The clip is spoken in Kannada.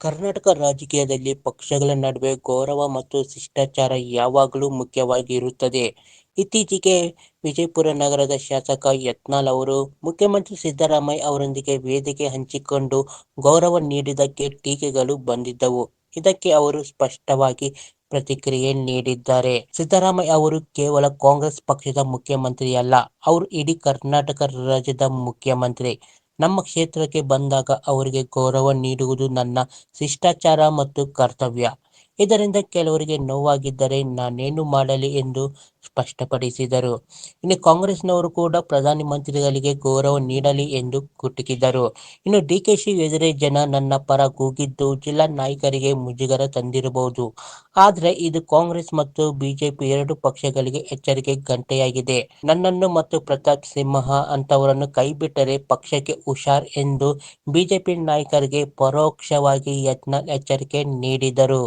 ಕರ್ನಾಟಕ ರಾಜಕೀಯದಲ್ಲಿ ಪಕ್ಷಗಳ ನಡುವೆ ಗೌರವ ಮತ್ತು ಶಿಷ್ಟಾಚಾರ ಯಾವಾಗಲೂ ಮುಖ್ಯವಾಗಿ ಇರುತ್ತದೆ ಇತ್ತೀಚೆಗೆ ವಿಜಯಪುರ ನಗರದ ಶಾಸಕ ಯತ್ನಾಲ್ ಅವರು ಮುಖ್ಯಮಂತ್ರಿ ಸಿದ್ದರಾಮಯ್ಯ ಅವರೊಂದಿಗೆ ವೇದಿಕೆ ಹಂಚಿಕೊಂಡು ಗೌರವ ನೀಡಿದ್ದಕ್ಕೆ ಟೀಕೆಗಳು ಬಂದಿದ್ದವು. ಇದಕ್ಕೆ ಅವರು ಸ್ಪಷ್ಟವಾಗಿ ಪ್ರತಿಕ್ರಿಯೆ ನೀಡಿದ್ದಾರೆ. ಸಿದ್ದರಾಮಯ್ಯ ಅವರು ಕೇವಲ ಕಾಂಗ್ರೆಸ್ ಪಕ್ಷದ ಮುಖ್ಯಮಂತ್ರಿಯಲ್ಲ, ಅವರು ಇಡೀ ಕರ್ನಾಟಕ ರಾಜ್ಯದ ಮುಖ್ಯಮಂತ್ರಿ. ನಮ್ಮ ಕ್ಷೇತ್ರಕ್ಕೆ ಬಂದಾಗ ಅವರಿಗೆ ಗೌರವ ನೀಡುವುದು ನನ್ನ ಶಿಷ್ಟಾಚಾರ ಮತ್ತು ಕರ್ತವ್ಯ. ಇದರಿಂದ ಕೆಲವರಿಗೆ ನೋವಾಗಿದ್ದರೆ ನಾನೇನು ಮಾಡಲಿ ಎಂದು ಸ್ಪಷ್ಟಪಡಿಸಿದರು. ಇನ್ನು ಕಾಂಗ್ರೆಸ್ನವರು ಕೂಡ ಪ್ರಧಾನಿ ಮಂತ್ರಿಗಳಿಗೆ ಗೌರವ ನೀಡಲಿ ಎಂದು ಕುಟುಕಿದರು. ಇನ್ನು ಡಿ ಕೆ ಶಿ ಎದುರೇ ಜನ ನನ್ನ ಪರ ಕೂಗಿದ್ದು ಜಿಲ್ಲಾ ನಾಯಕರಿಗೆ ಮುಜುಗರ ತಂದಿರಬಹುದು. ಆದರೆ ಇದು ಕಾಂಗ್ರೆಸ್ ಮತ್ತು ಬಿಜೆಪಿ ಎರಡು ಪಕ್ಷಗಳಿಗೆ ಎಚ್ಚರಿಕೆ ಗಂಟೆಯಾಗಿದೆ. ನನ್ನನ್ನು ಮತ್ತು ಪ್ರತಾಪ್ ಸಿಂಹ ಅಂತವರನ್ನು ಕೈಬಿಟ್ಟರೆ ಪಕ್ಷಕ್ಕೆ ಹುಷಾರ್ ಎಂದು ಬಿಜೆಪಿ ನಾಯಕರಿಗೆ ಪರೋಕ್ಷವಾಗಿ ಯತ್ನಾಳ್ ಎಚ್ಚರಿಕೆ ನೀಡಿದರು.